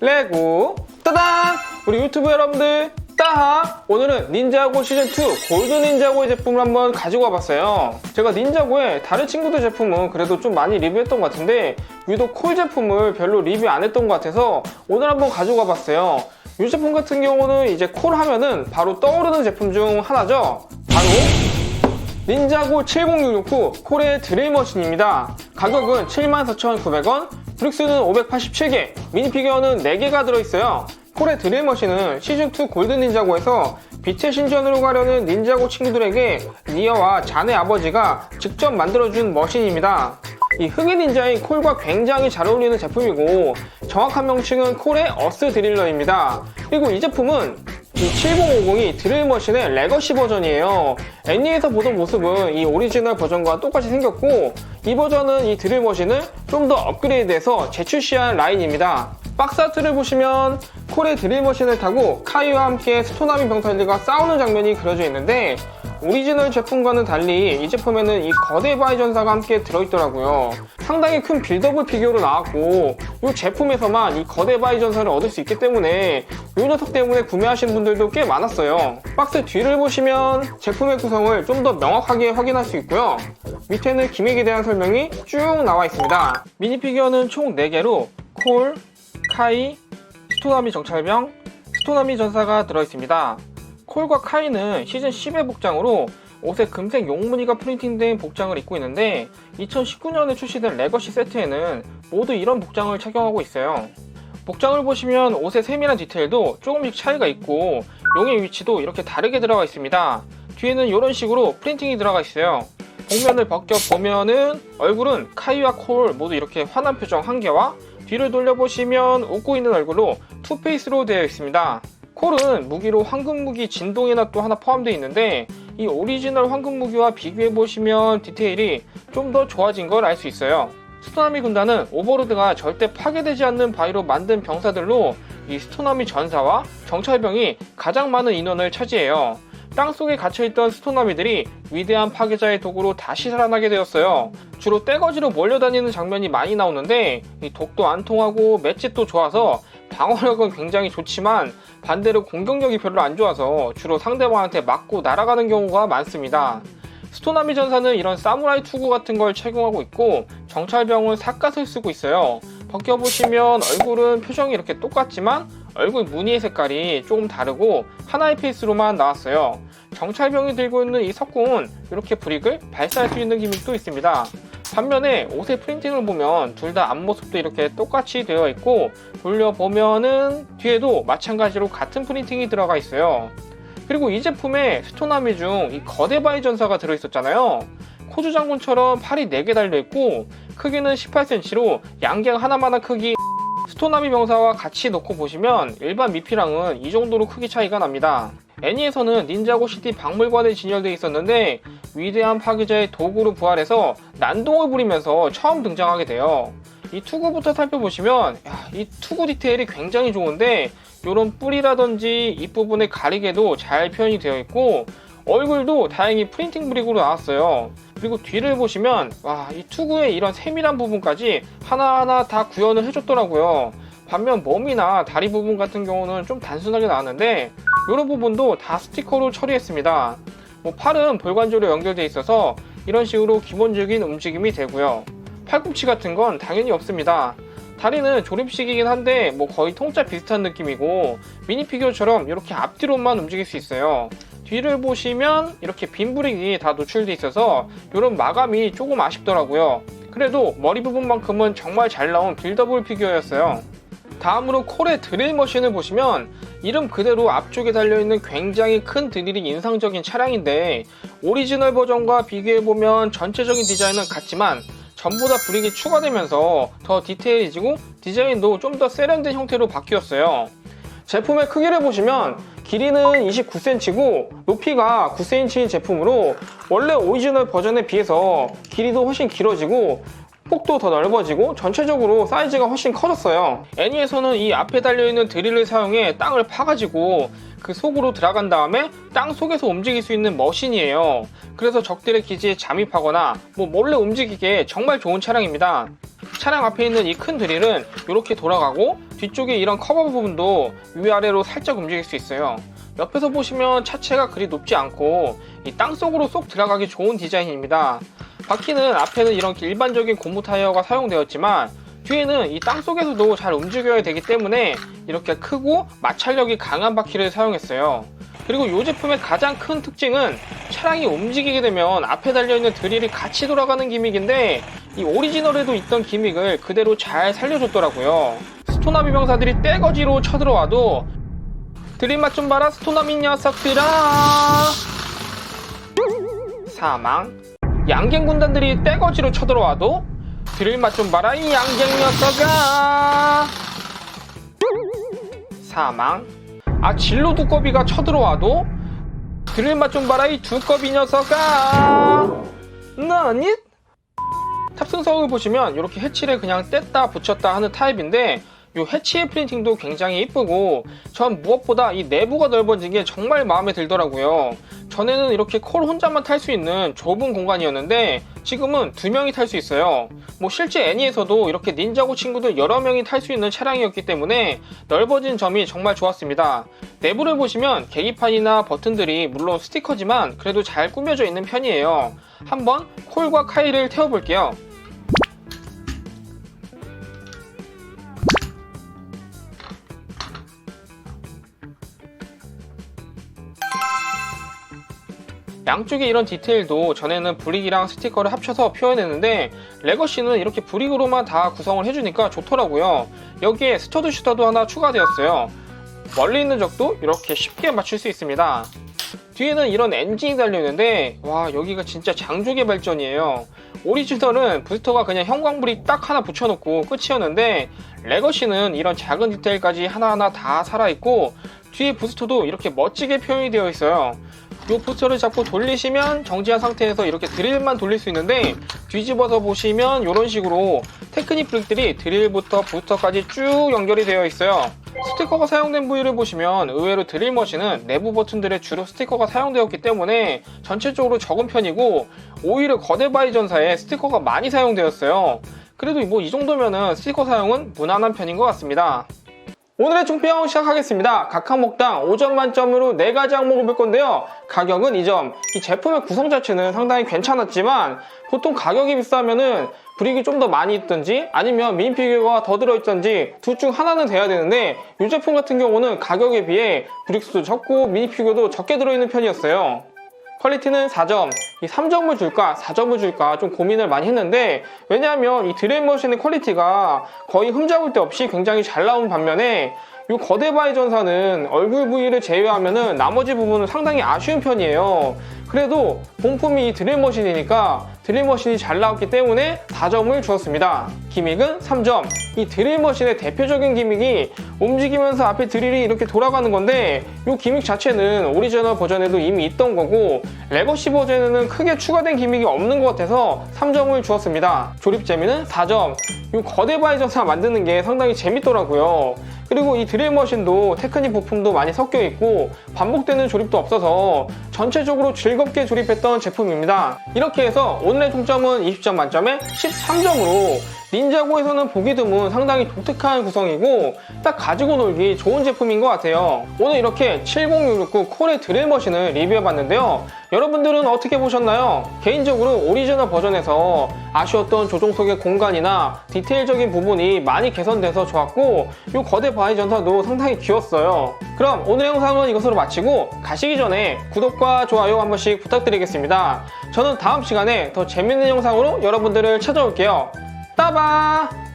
레고 따당! 우리 유튜브 여러분들 따하! 오늘은 닌자고 시즌2 골드 닌자고의 제품을 한번 가지고 와봤어요 제가 닌자고의 다른 친구들 제품은 그래도 좀 많이 리뷰했던 것 같은데 유독 콜 제품을 별로 리뷰 안 했던 것 같아서 오늘 한번 가지고 와봤어요 이 제품 같은 경우는 이제 콜 하면은 바로 떠오르는 제품 중 하나죠 바로 닌자고 70669 콜의 드릴머신입니다. 가격은 74,900원, 브릭스는 587개, 미니피규어는 4개가 들어있어요. 콜의 드릴머신은 시즌2 골든 닌자고에서 빛의 신전으로 가려는 닌자고 친구들에게 니어와 자네 아버지가 직접 만들어준 머신입니다. 이 흑인 닌자인 콜과 굉장히 잘 어울리는 제품이고 정확한 명칭은 콜의 어스 드릴러입니다. 그리고 이 제품은 이 7050이 드릴머신의 레거시 버전이에요. 애니에서 보던 모습은 이 오리지널 버전과 똑같이 생겼고 이 버전은 이 드릴머신을 좀 더 업그레이드해서 재출시한 라인입니다. 박스 아트를 보시면 콜의 드릴머신을 타고 카이와 함께 스토나미 병사들과 싸우는 장면이 그려져 있는데 오리지널 제품과는 달리 이 제품에는 이 거대 바이 전사가 함께 들어있더라고요. 상당히 큰 빌더블 피규어로 나왔고 이 제품에서만 이 거대 바이 전사를 얻을 수 있기 때문에 이 녀석 때문에 구매하시는 분들도 꽤 많았어요. 박스 뒤를 보시면 제품의 구성을 좀 더 명확하게 확인할 수 있고요. 밑에는 기믹에 대한 설명이 쭉 나와 있습니다. 미니 피규어는 총 4개로 콜, 카이, 스토나미 정찰병, 스토나미 전사가 들어있습니다. 콜과 카이는 시즌 10의 복장으로 옷에 금색 용무늬가 프린팅된 복장을 입고 있는데 2019년에 출시된 레거시 세트에는 모두 이런 복장을 착용하고 있어요. 복장을 보시면 옷의 세밀한 디테일도 조금씩 차이가 있고 용의 위치도 이렇게 다르게 들어가 있습니다. 뒤에는 이런 식으로 프린팅이 들어가 있어요. 복면을 벗겨 보면은 얼굴은 카이와 콜 모두 이렇게 환한 표정 한 개와 뒤를 돌려보시면 웃고 있는 얼굴로 투페이스로 되어 있습니다. 콜은 무기로 황금 무기 진동이나 또 하나 포함되어 있는데 이 오리지널 황금 무기와 비교해 보시면 디테일이 좀 더 좋아진 걸 알 수 있어요. 스토나미 군단은 오버로드가 절대 파괴되지 않는 바위로 만든 병사들로 이 스토나미 전사와 정찰병이 가장 많은 인원을 차지해요. 땅 속에 갇혀있던 스토나미들이 위대한 파괴자의 도구로 다시 살아나게 되었어요. 주로 떼거지로 몰려다니는 장면이 많이 나오는데 이 독도 안 통하고 맷집도 좋아서 방어력은 굉장히 좋지만 반대로 공격력이 별로 안 좋아서 주로 상대방한테 맞고 날아가는 경우가 많습니다. 스토나미 전사는 이런 사무라이 투구 같은 걸 착용하고 있고 정찰병은 삿갓을 쓰고 있어요. 벗겨보시면 얼굴은 표정이 이렇게 똑같지만 얼굴 무늬의 색깔이 조금 다르고 하나의 페이스로만 나왔어요. 정찰병이 들고 있는 이 석궁은 이렇게 브릭을 발사할 수 있는 기믹도 있습니다. 반면에 옷의 프린팅을 보면 둘 다 앞모습도 이렇게 똑같이 되어 있고 돌려보면은 뒤에도 마찬가지로 같은 프린팅이 들어가 있어요. 그리고 이 제품에 스토나미 중 이 거대 바이 전사가 들어있었잖아요. 코주 장군처럼 팔이 4개 달려있고 크기는 18cm로 양갱 하나만한 크기 스토나미 병사와 같이 놓고 보시면 일반 미피랑은 이 정도로 크기 차이가 납니다. 애니에서는 닌자고 시티 박물관에 진열되어 있었는데 위대한 파괴자의 도구로 부활해서 난동을 부리면서 처음 등장하게 돼요. 이 투구부터 살펴보시면 야, 이 투구 디테일이 굉장히 좋은데 이런 뿔이라든지 윗부분에 가리개도 잘 표현이 되어 있고 얼굴도 다행히 프린팅 브릭으로 나왔어요. 그리고 뒤를 보시면 와, 이 투구의 이런 세밀한 부분까지 하나하나 다 구현을 해줬더라고요. 반면 몸이나 다리 부분 같은 경우는 좀 단순하게 나왔는데 이런 부분도 다 스티커로 처리했습니다. 뭐 팔은 볼관절로 연결되어 있어서 이런 식으로 기본적인 움직임이 되고요. 팔꿈치 같은 건 당연히 없습니다. 다리는 조립식이긴 한데 뭐 거의 통짜 비슷한 느낌이고 미니피규어처럼 이렇게 앞뒤로만 움직일 수 있어요. 뒤를 보시면 이렇게 빈 브릭이 다 노출돼 있어서 이런 마감이 조금 아쉽더라고요. 그래도 머리 부분만큼은 정말 잘 나온 빌더블 피규어였어요. 다음으로 콜의 드릴 머신을 보시면 이름 그대로 앞쪽에 달려있는 굉장히 큰 드릴이 인상적인 차량인데 오리지널 버전과 비교해보면 전체적인 디자인은 같지만 전부 다 브릭이 추가되면서 더 디테일해지고 디자인도 좀 더 세련된 형태로 바뀌었어요. 제품의 크기를 보시면 길이는 29cm고 높이가 9cm인 제품으로 원래 오리지널 버전에 비해서 길이도 훨씬 길어지고 폭도 더 넓어지고 전체적으로 사이즈가 훨씬 커졌어요. 애니에서는 이 앞에 달려있는 드릴을 사용해 땅을 파가지고 그 속으로 들어간 다음에 땅 속에서 움직일 수 있는 머신이에요. 그래서 적들의 기지에 잠입하거나 뭐 몰래 움직이기에 정말 좋은 차량입니다. 차량 앞에 있는 이 큰 드릴은 이렇게 돌아가고 뒤쪽에 이런 커버 부분도 위아래로 살짝 움직일 수 있어요. 옆에서 보시면 차체가 그리 높지 않고 이땅 속으로 쏙 들어가기 좋은 디자인입니다. 바퀴는 앞에는 이런 일반적인 고무 타이어가 사용되었지만 뒤에는 이 땅 속에서도 잘 움직여야 되기 때문에 이렇게 크고 마찰력이 강한 바퀴를 사용했어요. 그리고 이 제품의 가장 큰 특징은 차량이 움직이게 되면 앞에 달려있는 드릴이 같이 돌아가는 기믹인데 이 오리지널에도 있던 기믹을 그대로 잘 살려줬더라고요. 스토나미 병사들이 떼거지로 쳐들어와도 맛 좀 봐라 스토나미 녀석들아. 사망. 양갱 군단들이 떼거지로 쳐들어와도 드릴 맛 좀 봐라 이 양갱 녀석아. 사망. 아 진로 두꺼비가 쳐들어와도 드릴 맛 좀 봐라 이 두꺼비 녀석아. 너니? 탑승석을 보시면 이렇게 해치를 그냥 뗐다 붙였다 하는 타입인데 이 해치의 프린팅도 굉장히 이쁘고 전 무엇보다 이 내부가 넓어진 게 정말 마음에 들더라고요. 전에는 이렇게 콜 혼자만 탈 수 있는 좁은 공간이었는데 지금은 두 명이 탈 수 있어요. 뭐 실제 애니에서도 이렇게 닌자고 친구들 여러 명이 탈 수 있는 차량이었기 때문에 넓어진 점이 정말 좋았습니다. 내부를 보시면 계기판이나 버튼들이 물론 스티커지만 그래도 잘 꾸며져 있는 편이에요. 한번 콜과 카이를 태워볼게요. 양쪽에 이런 디테일도 전에는 브릭이랑 스티커를 합쳐서 표현했는데 레거시는 이렇게 브릭으로만 다 구성을 해주니까 좋더라고요. 여기에 스터드 슈터도 하나 추가되었어요. 멀리 있는 적도 이렇게 쉽게 맞출 수 있습니다. 뒤에는 이런 엔진이 달려있는데 와 여기가 진짜 장족의 발전이에요. 오리지널은 부스터가 그냥 형광불이 딱 하나 붙여놓고 끝이었는데 레거시는 이런 작은 디테일까지 하나하나 다 살아있고 뒤에 부스터도 이렇게 멋지게 표현이 되어 있어요. 이 부스터를 잡고 돌리시면 정지한 상태에서 이렇게 드릴만 돌릴 수 있는데 뒤집어서 보시면 이런 식으로 테크닉 브릭들이 드릴부터 부스터까지 쭉 연결이 되어 있어요. 스티커가 사용된 부위를 보시면 의외로 드릴 머신은 내부 버튼들에 주로 스티커가 사용되었기 때문에 전체적으로 적은 편이고 오히려 거대 바이 전사에 스티커가 많이 사용되었어요. 그래도 뭐 이 정도면은 스티커 사용은 무난한 편인 것 같습니다. 오늘의 총평 시작하겠습니다. 각 항목당 5점 만점으로 4가지 항목을 볼 건데요. 가격은 2점. 이 제품의 구성 자체는 상당히 괜찮았지만 보통 가격이 비싸면은 브릭이 좀 더 많이 있든지 아니면 미니 피규어가 더 들어있든지 둘 중 하나는 돼야 되는데 이 제품 같은 경우는 가격에 비해 브릭 수도 적고 미니 피규어도 적게 들어있는 편이었어요. 퀄리티는 4점. 이 3점을 줄까 4점을 줄까 좀 고민을 많이 했는데 왜냐하면 이 드레인머신의 퀄리티가 거의 흠잡을 데 없이 굉장히 잘 나온 반면에 이 거대 바이 전사는 얼굴 부위를 제외하면은 나머지 부분은 상당히 아쉬운 편이에요. 그래도 본품이 이 드릴머신이니까 드릴머신이 잘 나왔기 때문에 4점을 주었습니다. 기믹은 3점. 이 드릴머신의 대표적인 기믹이 움직이면서 앞에 드릴이 이렇게 돌아가는 건데 이 기믹 자체는 오리지널 버전에도 이미 있던 거고 레거시 버전에는 크게 추가된 기믹이 없는 것 같아서 3점을 주었습니다. 조립 재미는 4점. 이 거대 바이전사 만드는 게 상당히 재밌더라고요. 그리고 이 드릴머신도 테크닉 부품도 많이 섞여 있고 반복되는 조립도 없어서 전체적으로 즐겁게 조립했던 제품입니다. 이렇게 해서 오늘의 총점은 20점 만점에 13점으로 닌자고에서는 보기 드문 상당히 독특한 구성이고 딱 가지고 놀기 좋은 제품인 것 같아요. 오늘 이렇게 70669 콜의 드릴머신을 리뷰해봤는데요. 여러분들은 어떻게 보셨나요? 개인적으로 오리지널 버전에서 아쉬웠던 조종석의 공간이나 디테일적인 부분이 많이 개선돼서 좋았고 이 거대 바이 전사도 상당히 귀여웠어요. 그럼 오늘의 영상은 이것으로 마치고 가시기 전에 구독과 좋아요 한 번씩 부탁드리겠습니다. 저는 다음 시간에 더 재밌는 영상으로 여러분들을 찾아올게요. 따바!